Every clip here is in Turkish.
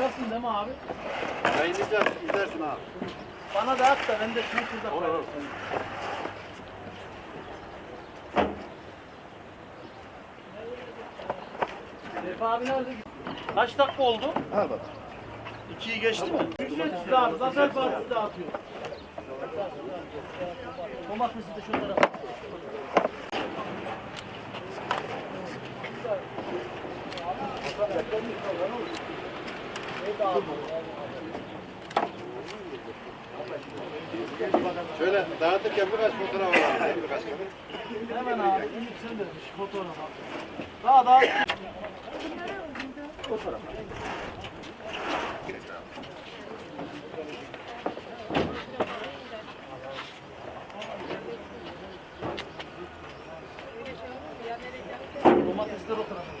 Nasılsın değil mi abi? Yayınlayacağız, izlersin abi. Bana da at da ben de şunu şurada Olur, olur. Sefa abi nerede? Kaç dakika oldu? Ha bak. İkiyi geçti mi? Ücretsiz abi. Zafer Partisi dağıtıyor. Domatesi de şu tarafa. Şöyle dağıtırken birkaç fotoğraf alalım. Hemen abi. Ümit sen de bir fotoğraf al. Daha daha. O tarafa. Domatesler o tarafa.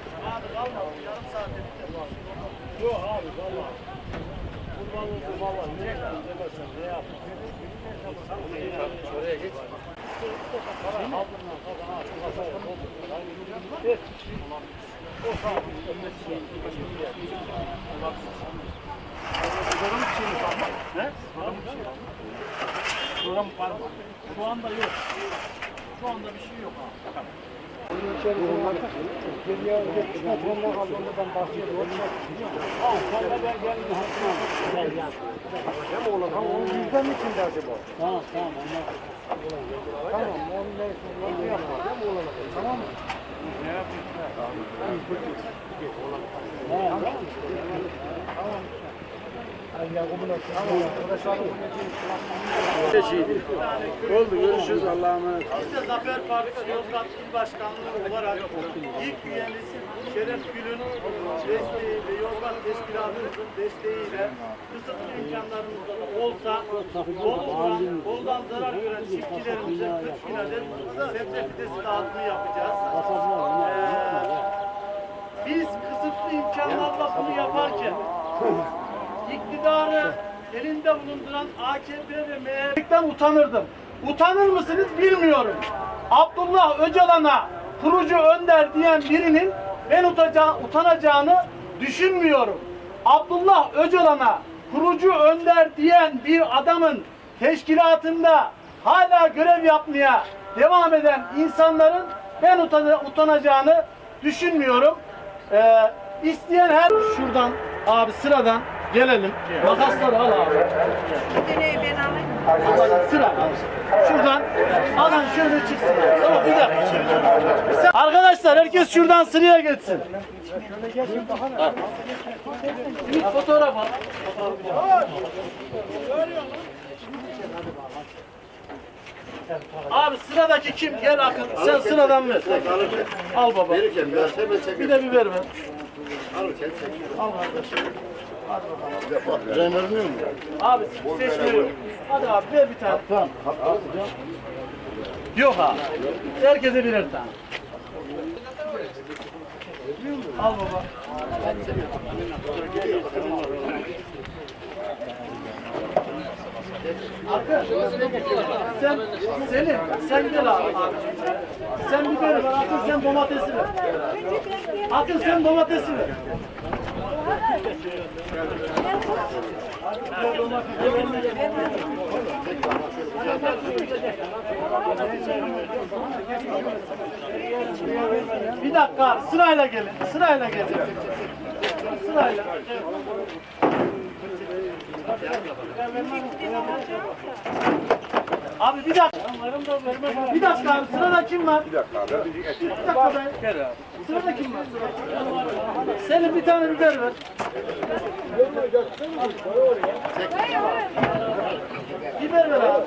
Abi kalma. Yarım saatte biter. Yok abi valla. Kurban olsun valla. Ne demezsen ne yapma. Şuraya geç. Program bir şey mi kalma? Ne? Program bir şey mi? Program var mı? Şu anda yok. Şu anda bir şey yok abi. Tamam tamam onlar. Tamam onu neyse onu yapalım. Tamam mı? Ne yapıyorsun? Tamam. Tamam. Oldu, görüşürüz. Allah'a emanet. Biz de Zafer Partisi Yozgat İl Başkanlığı olarak ilk üyemiz Şeref Gül'ün desteğiyle, Yozgat Teşkilatımızın desteğiyle kısıtlı imkanlarımızda da olsa Bolu'dan, Bolu'dan zarar gören çiftçilerimize 40 bin adet sebze fidesi dağıtımı yapacağız. Ee, biz kısıtlı imkanlarla bunu yaparken iktidarı elinde bulunduran AKP ve MHP'den utanırdım. Utanır mısınız bilmiyorum. Abdullah Öcalan'a kurucu önder diyen birinin ben utaca- utanacağını düşünmüyorum. Abdullah Öcalan'a kurucu önder diyen bir adamın teşkilatında hala görev yapmaya devam eden insanların ben utan- utanacağını düşünmüyorum. Ee, isteyen her şuradan abi sıradan gelelim. Makasları al abi. Dineyi ben alayım. Alalım, sıra. Şuradan alan şöyle çıksın. Tamam bir dakika. Sen- Arkadaşlar herkes şuradan sıraya geçsin. Bir fotoğraf al. Abi sıradaki kim? Gel Akın. Sen sıradan ver. Al baba. Verirken biraz hemen çekin. Bir de biber ver. Al kardeşim. Hadi bakalım. Renörünüyor mu? Abi seç veriyorum. Hadi abi ver bir tane. Tamam. Yok abi. Herkese birer tane. Al baba. Akın, sen, Selim, sen gel abi. Sen biberi ver, Akın sen domatesi ver. Akın sen domatesi ver. Bir dakika sırayla gelin, sırayla gelin. Sırayla. Abi bir dakika. Bir dakika abi sırada kim var? Bir dakika abi. Bir dakika be. Sırada kim var? Senin bir tane biber ver. Biber ver abi.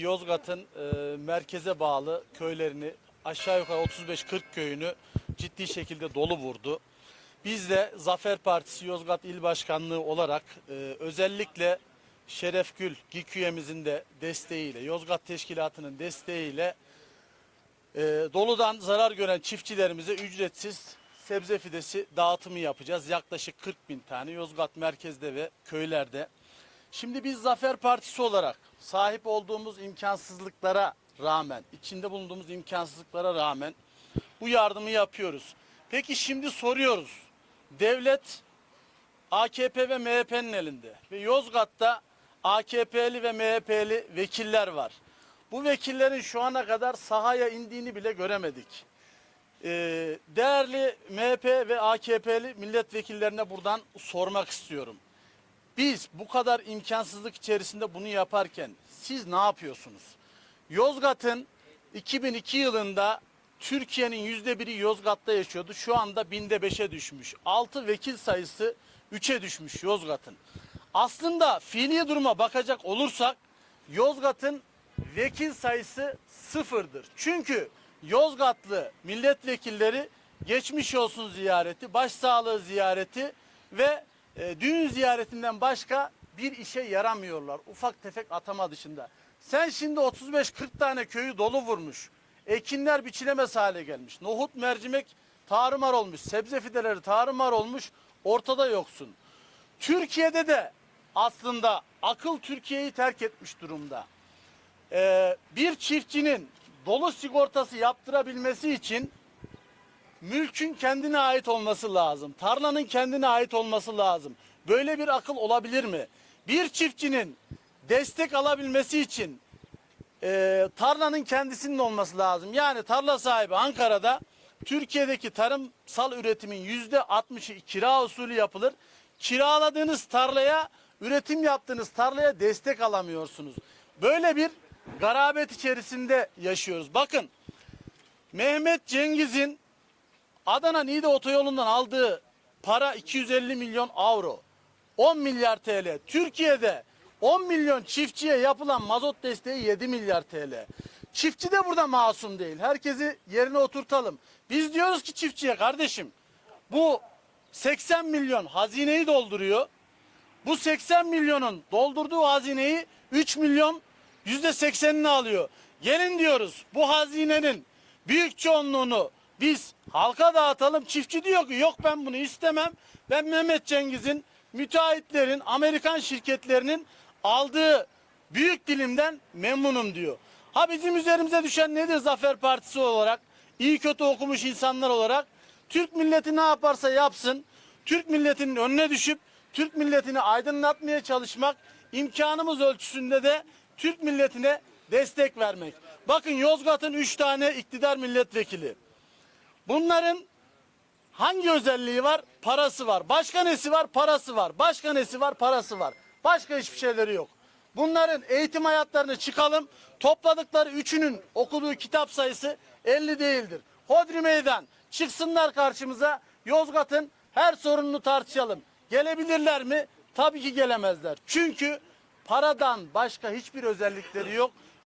Yozgat'ın e, merkeze bağlı köylerini aşağı yukarı 35-40 köyünü ciddi şekilde dolu vurdu. Biz de Zafer Partisi Yozgat İl Başkanlığı olarak e, özellikle Şeref Gül GİKÜYE'mizin de desteğiyle, Yozgat Teşkilatı'nın desteğiyle e, doludan zarar gören çiftçilerimize ücretsiz sebze fidesi dağıtımı yapacağız. Yaklaşık 40 bin tane Yozgat merkezde ve köylerde. Şimdi biz Zafer Partisi olarak sahip olduğumuz imkansızlıklara rağmen, içinde bulunduğumuz imkansızlıklara rağmen bu yardımı yapıyoruz. Peki şimdi soruyoruz. Devlet AKP ve MHP'nin elinde ve Yozgat'ta AKP'li ve MHP'li vekiller var. Bu vekillerin şu ana kadar sahaya indiğini bile göremedik. Ee, değerli MHP ve AKP'li milletvekillerine buradan sormak istiyorum. Biz bu kadar imkansızlık içerisinde bunu yaparken siz ne yapıyorsunuz? Yozgat'ın 2002 yılında Türkiye'nin yüzde biri Yozgat'ta yaşıyordu. Şu anda binde beşe düşmüş. 6 vekil sayısı 3'e düşmüş Yozgat'ın. Aslında fiili duruma bakacak olursak Yozgat'ın vekil sayısı sıfırdır. Çünkü Yozgatlı milletvekilleri geçmiş olsun ziyareti, başsağlığı ziyareti ve e, düğün ziyaretinden başka bir işe yaramıyorlar. Ufak tefek atama dışında. Sen şimdi 35-40 tane köyü dolu vurmuş. Ekinler biçilemez hale gelmiş. Nohut, mercimek tarumar olmuş. Sebze fideleri tarumar olmuş. Ortada yoksun. Türkiye'de de aslında akıl Türkiye'yi terk etmiş durumda. Ee, bir çiftçinin dolu sigortası yaptırabilmesi için mülkün kendine ait olması lazım. Tarlanın kendine ait olması lazım. Böyle bir akıl olabilir mi? Bir çiftçinin destek alabilmesi için e, tarlanın kendisinin olması lazım. Yani tarla sahibi Ankara'da Türkiye'deki tarımsal üretimin yüzde 60'ı kira usulü yapılır. Kiraladığınız tarlaya, üretim yaptığınız tarlaya destek alamıyorsunuz. Böyle bir garabet içerisinde yaşıyoruz. Bakın Mehmet Cengiz'in Adana Niğde otoyolundan aldığı para 250 milyon avro. 10 milyar TL. Türkiye'de 10 milyon çiftçiye yapılan mazot desteği 7 milyar TL. Çiftçi de burada masum değil. Herkesi yerine oturtalım. Biz diyoruz ki çiftçiye kardeşim bu 80 milyon hazineyi dolduruyor. Bu 80 milyonun doldurduğu hazineyi 3 milyon yüzde seksenini alıyor. Gelin diyoruz bu hazinenin büyük çoğunluğunu biz halka dağıtalım. Çiftçi diyor ki yok ben bunu istemem. Ben Mehmet Cengiz'in müteahhitlerin, Amerikan şirketlerinin aldığı büyük dilimden memnunum diyor. Ha bizim üzerimize düşen nedir Zafer Partisi olarak? İyi kötü okumuş insanlar olarak Türk milleti ne yaparsa yapsın. Türk milletinin önüne düşüp Türk milletini aydınlatmaya çalışmak, imkanımız ölçüsünde de Türk milletine destek vermek. Bakın Yozgat'ın üç tane iktidar milletvekili. Bunların hangi özelliği var? Parası var. Başka nesi var? Parası var. Başka nesi var? Parası var. Başka hiçbir şeyleri yok. Bunların eğitim hayatlarını çıkalım. Topladıkları üçünün okuduğu kitap sayısı 50 değildir. Hodri meydan. Çıksınlar karşımıza. Yozgat'ın her sorununu tartışalım. Gelebilirler mi? Tabii ki gelemezler. Çünkü paradan başka hiçbir özellikleri yok.